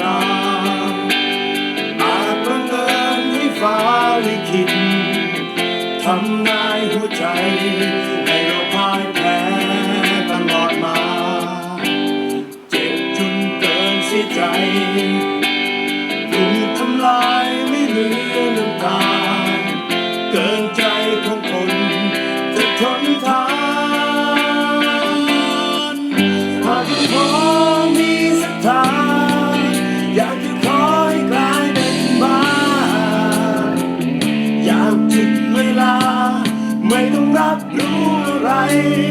กางอาจบังเดินให้ฟ้าลิขิตทำนายหัวใจให้เราพ่ายแพ้ตลอดมา เจ็บจนเกินสิใจถูกทำลายไม่เหลือน้ำตาเกินใจของคนจะทนทานพักพอ ไม่ต้องรับรู้อะไร